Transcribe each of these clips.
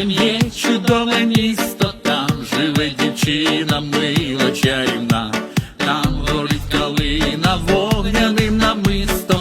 Потім є чудове місто, там живе дівчина, мило чарівна, там горить калина вогняним намисто.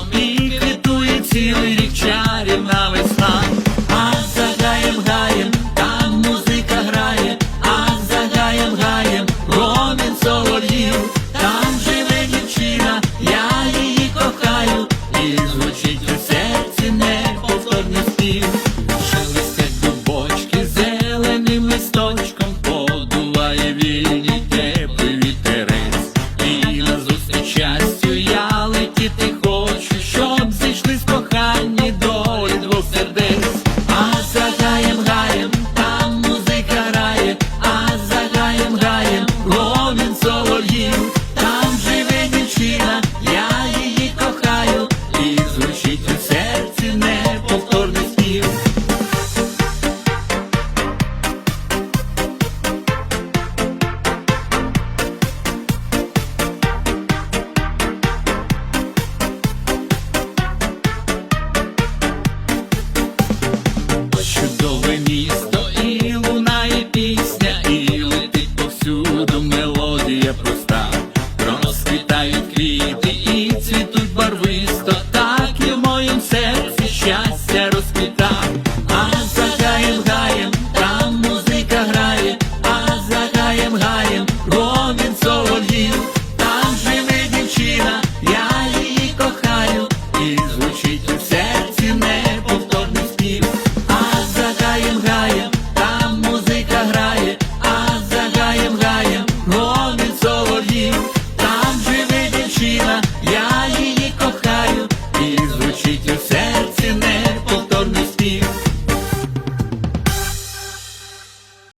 в серці неповторний спів, а за гаєм гаєм, там музика грає, а за гаєм гаєм, гонить солов'їв, там живе дівчина, я її кохаю, і звучить у серці неповторний спів.